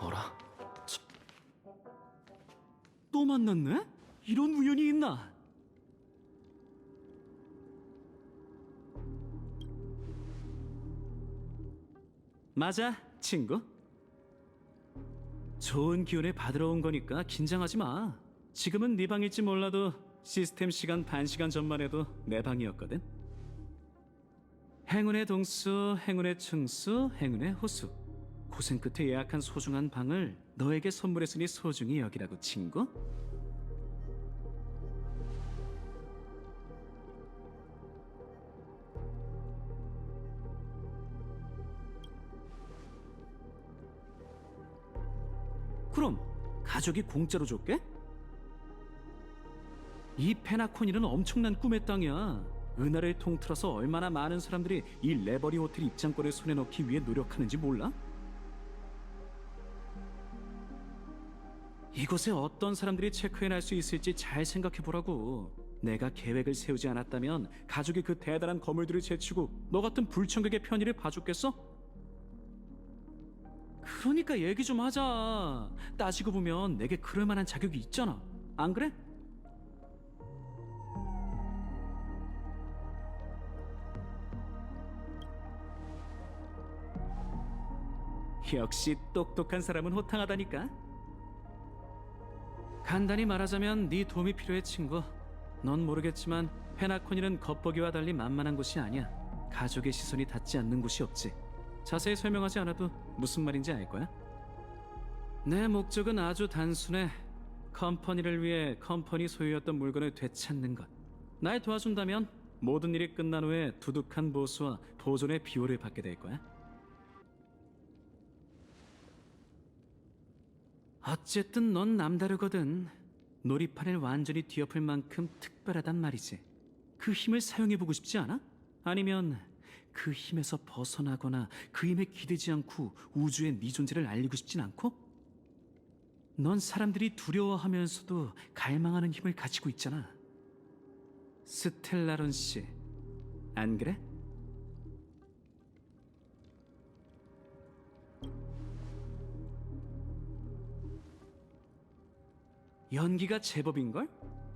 어라? 또 만났네? 이런 우연이 있나? 맞아, 친구. 좋은 기운을 받으러 온 거니까 긴장하지 마. 지금은 네 방일지 몰라도 시스템 시간 반 시간 전만 해도 내 방이었거든. 행운의 동수, 행운의 충수, 행운의 호수. 고생 끝에 예약한 소중한 방을 너에게 선물했으니 소중히 여기라고 친구. 그럼 가족이 공짜로 줬게? 이 페나코니는 엄청난 꿈의 땅이야. 은하를 통틀어서 얼마나 많은 사람들이 이 레버리 호텔 입장권을 손에 넣기 위해 노력하는지 몰라? 이곳에 어떤 사람들이 체크인할 수 있을지 잘 생각해 보라고. 내가 계획을 세우지 않았다면 가족이 그 대단한 건물들을 제치고 너 같은 불청객의 편의를 봐줬겠어? 그러니까 얘기 좀 하자. 따지고 보면 내게 그럴 만한 자격이 있잖아. 안 그래? 역시 똑똑한 사람은 호탕하다니까. 간단히 말하자면 네 도움이 필요해 친구. 넌 모르겠지만 페나코니는 겉보기와 달리 만만한 곳이 아니야. 가족의 시선이 닿지 않는 곳이 없지. 자세히 설명하지 않아도 무슨 말인지 알 거야. 내 목적은 아주 단순해. 컴퍼니를 위해 컴퍼니 소유였던 물건을 되찾는 것. 날 도와준다면 모든 일이 끝난 후에 두둑한 보수와 보존의 비호를 받게 될 거야. 어쨌든 넌 남다르거든. 놀이판을 완전히 뒤엎을 만큼 특별하단 말이지. 그 힘을 사용해보고 싶지 않아? 아니면 그 힘에서 벗어나거나 그 힘에 기대지 않고 우주에 네 존재를 알리고 싶진 않고? 넌 사람들이 두려워하면서도 갈망하는 힘을 가지고 있잖아. 스텔라론 씨, 안 그래? 연기가 제법인걸?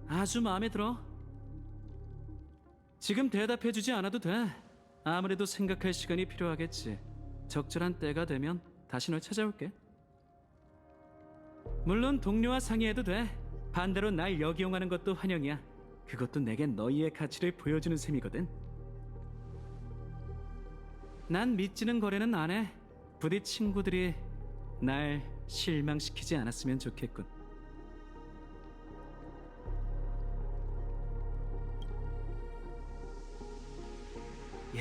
아주 마음에 들어. 지금 대답해주지 않아도 돼. 아무래도 생각할 시간이 필요하겠지. 적절한 때가 되면 다시 널 찾아올게. 물론 동료와 상의해도 돼. 반대로 날 역이용하는 것도 환영이야. 그것도 내겐 너희의 가치를 보여주는 셈이거든. 난 믿지는 거래는 안 해. 부디 친구들이 날 실망시키지 않았으면 좋겠군.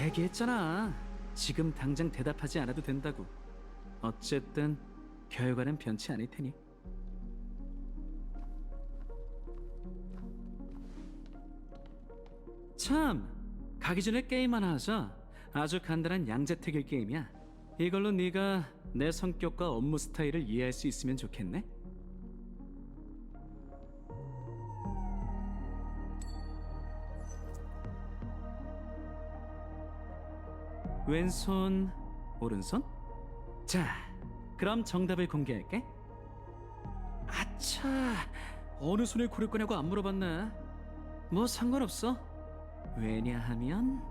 얘기했잖아. 지금 당장 대답하지 않아도 된다고. 어쨌든 결과는 변치 않을 테니. 참, 가기 전에 게임 하나 하자. 아주 간단한 양자택일 게임이야. 이걸로 네가 내 성격과 업무 스타일을 이해할 수 있으면 좋겠네. 왼손, 오른손? 자, 그럼 정답을 공개할게. 아차, 어느 손을 고를 거냐고 안 물어봤네. 뭐 상관없어. 왜냐하면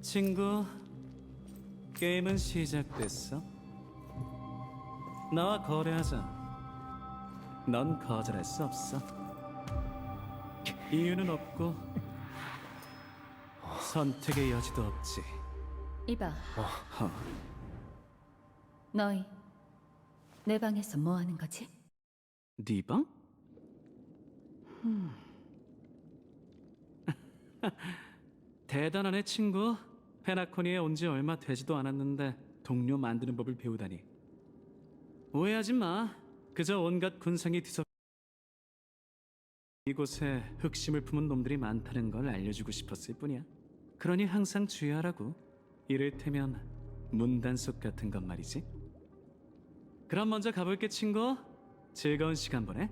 친구, 게임은 시작됐어. 나와 거래하자. 넌 거절할 수 없어. 이유는 없고 선택의 여지도 없지. 이봐, 어, 너희 내 방에서 뭐 하는 거지? 네 방? 대단하네 친구. 페나코니에 온 지 얼마 되지도 않았는데 동료 만드는 법을 배우다니. 오해하지 마. 그저 온갖 군상이 뒤섞. 이곳에 흑심을 품은 놈들이 많다는 걸 알려주고 싶었을 뿐이야. 그러니 항상 주의하라고. 이를테면 문단속 같은 것 말이지. 그럼 먼저 가볼게 친구. 즐거운 시간 보내.